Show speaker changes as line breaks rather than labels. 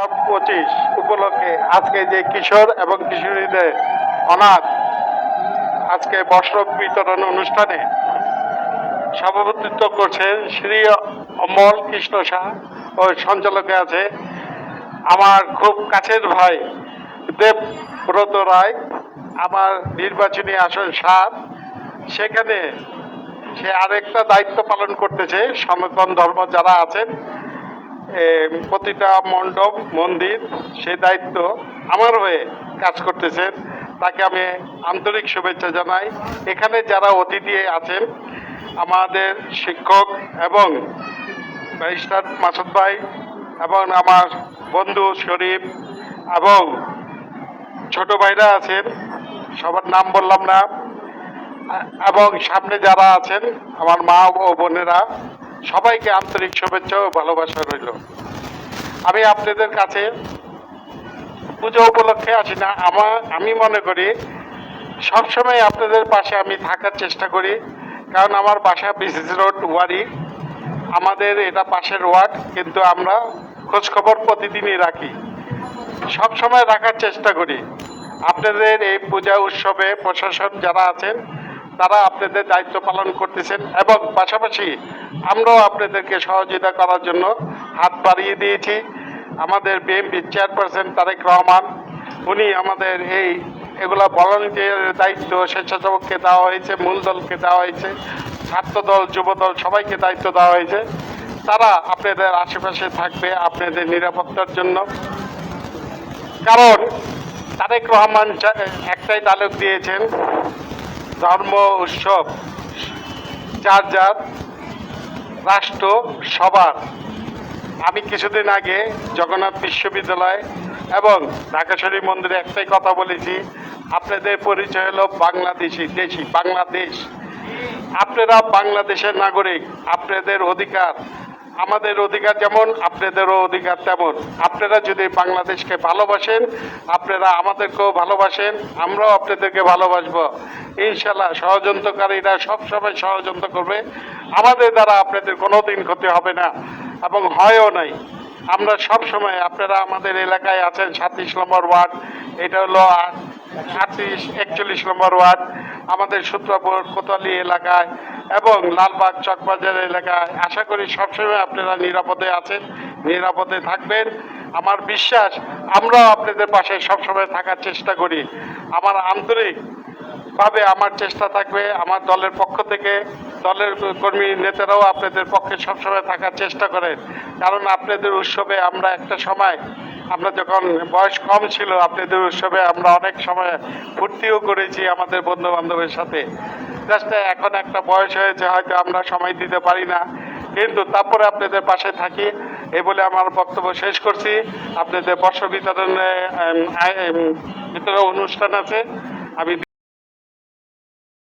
উৎসব পঁচিশ উপলক্ষে আজকে যে কিশোর এবং কিশোরীদের অনাথ আজকে বস্ত্র বিতরণ অনুষ্ঠানে সভাপতিত্ব করছেন শ্রী অমল কৃষ্ণ শাহ ও সঞ্চালকে আছে আমার খুব কাছের ভাই দেবব্রত রায়, আমার নির্বাচনী আসন সাত সেখানে সে আরেকটা দায়িত্ব পালন করতেছে, সনাতন ধর্ম যারা আছেন প্রতিটা মণ্ডপ, মন্দির, সেই দায়িত্ব আমার হয়ে কাজ করতেছেন। তাকে আমি আন্তরিক শুভেচ্ছা জানাই। এখানে যারা অতিথি আছেন, আমাদের শিক্ষক এবং ব্যারিস্টার মাসুদ ভাই এবং আমার বন্ধু শরীফ এবং ছোট ভাইরা আছেন, সবার নাম বললাম না। এবং সামনে যারা আছেন, আমার মা ও বোনেরা সবাইকে আন্তরিক শুভেচ্ছা ও ভালোবাসা রইল। আমি আপনাদের কাছে পুজো উপলক্ষে আসি না আমার আমি মনে করি সবসময় আপনাদের পাশে আমি থাকার চেষ্টা করি, কারণ আমার বাসা বিসিস রোড ওয়ারি। আমাদের এটা পাশের ওয়ার্ড, কিন্তু আমরা খোঁজখবর প্রতিদিনই রাখি। সব সময় রাখার চেষ্টা করি। আপনাদের এই পূজা উৎসবে প্রশাসন যারা আছেন তারা আপনাদের দায়িত্ব পালন করতেছেন এবং পাশাপাশি আমরাও আপনাদেরকে সহযোগিতা করার জন্য হাত বাড়িয়ে দিয়েছি। আমাদের বিএনপির চেয়ারপারসন তারেক রহমান, উনি আমাদের এই এগুলো ভলান্টিয়ারের দায়িত্ব স্বেচ্ছাসেবককে দেওয়া হয়েছে, মূল দলকে দেওয়া হয়েছে ছাত্রদল যুবদল সবাইকে দায়িত্ব দেওয়া হয়েছে। তারা আপনাদের আশেপাশে থাকবে আপনাদের নিরাপত্তার জন্য। কারণ তারেক রহমান একটাই তালুক দিয়েছেন ধর্ম উৎসব। যার যার রাষ্ট্র, সবার। আমি কিছুদিন আগে জগন্নাথ বিশ্ববিদ্যালয় এবং ঢাকেশ্বরী মন্দিরে একটাই কথা বলেছি, আপনাদের পরিচয় হলো বাংলাদেশি, দেশি, বাংলাদেশ। আপনারা বাংলাদেশের নাগরিক, আপনাদের অধিকার আমাদের অধিকার যেমন, আপনাদেরও অধিকার তেমন। আপনারা যদি বাংলাদেশকে ভালোবাসেন, আপনারা আমাদেরকেও ভালোবাসেন, আমরাও আপনাদেরকে ভালোবাসবো। ইনশাল্লাহ ষড়যন্ত্রকারীরা সবসময় ষড়যন্ত্র করবে। আমাদের দ্বারা আপনাদের কোনো দিন ক্ষতি হবে না এবং হয়ও নাই। আমরা সব সময় আপনারা আমাদের এলাকায় আছেন সাতত্রিশ নম্বর ওয়ার্ড, এটা হলো আটত্রিশ, একচল্লিশ নম্বর ওয়ার্ড, আমাদের সূত্রপুর কোতালি এলাকায় এবং লালবাগ চকবাজার এলাকায়। আশা করি সবসময় আপনারা নিরাপদে আছেন, নিরাপদে থাকবেন। আমার বিশ্বাস, আমরাও আপনাদের পাশে সবসময় থাকার চেষ্টা করি। আমার আন্তরিক ভাবে আমার চেষ্টা থাকবে, আমার দলের পক্ষ থেকে, দলের কর্মী নেতারাও আপনাদের পক্ষে সবসময় থাকার চেষ্টা করেন। কারণ আপনাদের উৎসবে আমরা একটা সময় আমরা যখন বয়স কম ছিল আপনাদের উৎসবে আমরা অনেক সময় ফুর্তিও করেছি আমাদের বন্ধু বান্ধবের সাথে। জাস্ট এখন একটা বয়স হয়েছে, হয়তো আমরা সময় দিতে পারি না। কিন্তু তারপরে আপনাদের পাশে থাকি, এ বলে আমার বক্তব্য শেষ করছি। আপনাদের বর্ষ বিতরণে অনুষ্ঠান আছে। আমি